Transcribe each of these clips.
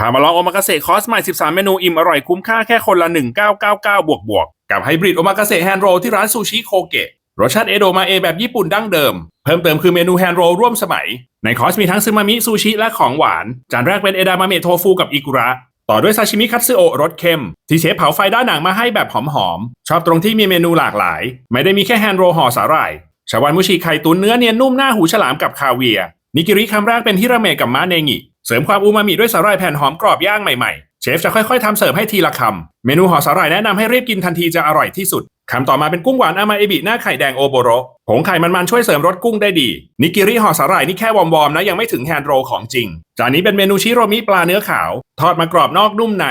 พามาลองโอมากาเสะคอสใหม่ 13 เมนูอิ่มอร่อยคุ้มค่าแค่คนละ 1999 บวกบวกกับไฮบริดโอมากาเสะแฮนด์โรลที่ร้านซูชิโคเกะรสชาติเอโดมาเอแบบญี่ปุ่นดั้งเดิม เพิ่มเติมคือเมนูแฮนด์โรลร่วมสมัย ในคอสมีทั้งซึมามิซูชิและของหวาน จานแรกเป็นเอดามะเมะโทฟูกับอิกุระ ต่อด้วยซาชิมิคัตสึโอะรสเค็ม ที่เชฟเผาไฟด้านหนังมาให้แบบหอมๆ ชอบตรงที่มีเมนูหลากหลาย ไม่ได้มีแค่แฮนด์โรลห่อสาหร่ายชาวันมุชิไข่ตุ๋นเนื้อเนียนนุ่มหน้าหูฉลามกับคาเวียนิกิริคำแรกเป็นฮิราเมะกับมะเนงิ เสริมความอูมามิด้วยสาหร่ายแผ่นหอมกรอบย่างใหม่ๆ เชฟจะค่อยๆทำเสิร์ฟให้ทีละคำ เมนูห่อสาหร่ายแนะนำให้รีบกินทันทีจะอร่อยที่สุดคำต่อมาเป็นกุ้งหวานอามาเอบิหน้าไข่แดงโอโบโรผงไข่มันๆช่วยเสริมรสกุ้งได้ดี นิกิริห่อสาหร่ายนี่แค่วอมๆนะยังไม่ถึงแฮนด์โรของจริง จานนี้เป็นเมนูชิโรมิปลาเนื้อขาว ทอดมากรอบนอกนุ่มใน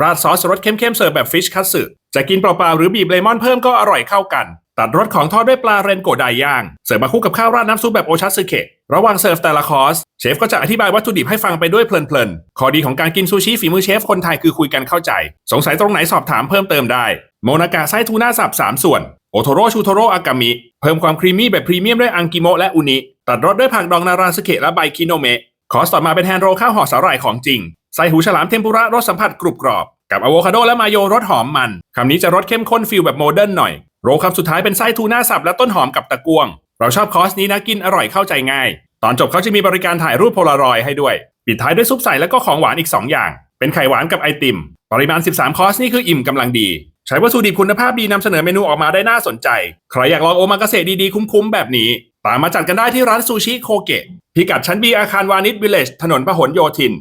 ราดซอสรสเข้มๆเสิร์ฟแบบฟิชคัตสึจะกินเปล่าๆหรือบีบเลมอนเพิ่มก็อร่อยเข้ากัน ตัดรสของทอดด้วยปลาเรนโกะไดย่าง เสิร์ฟมาคู่กับข้าวราดน้ำซุปแบบโอชัสึเคะ ระหว่างเสิร์ฟแต่ละคอร์สเชฟก็จะอธิบายวัตถุดิบให้ฟังไปด้วยเพลินๆ ข้อดีของการกินซูชิฝีมือเชฟคนไทยคือคุยกันเข้าใจ สงสัยตรงไหนสอบถามเพิ่มเติมได้ โมนากะไส้ทูน่าสับ 3 ส่วน โอโทโร่ชูโทโร่อากามิ เพิ่มความครีมมี่แบบพรีเมียมด้วยอังกิโมะและอุนิ ตัดรสด้วยผักดองนาราสึเคะและใบคิโนเมะ คอร์สต่อมาเป็นแฮนโรข้าวห่อสาหร่ายของจริง ใส่หูฉลามเทมปุระรสสัมผัสกรุบกรอบ กับอะโวคาโดและมายโยรสหอมมัน คำนี้จะรสเข้มข้นฟิลแบบโมเดิร์นหน่อย โรคำสุดท้ายเป็นไส้ทูน่าสับและต้นหอมกับตะกวง เราชอบคอร์สนี้นะกินอร่อยเข้าใจง่าย ตอนจบเขาจะมีบริการถ่ายรูปโพลารอยด์ให้ด้วย ปิดท้ายด้วยซุปใสแล้วก็ของหวานอีก 2 อย่าง เป็นไข่หวานกับไอติม ปริมาณ 13 คอร์สนี่คืออิ่มกำลังดี ใช้วัตถุดิบคุณภาพดีนำเสนอเมนูออกมาได้น่าสนใจ ใครอยากลองโอมากาเสะดีๆคุ้มๆแบบนี้ ตามมาจัดกันได้ที่ร้านซูชิโคเกะพิกัดชั้นบีอาคารวานิชวิลเลจถนนพหลโยธิน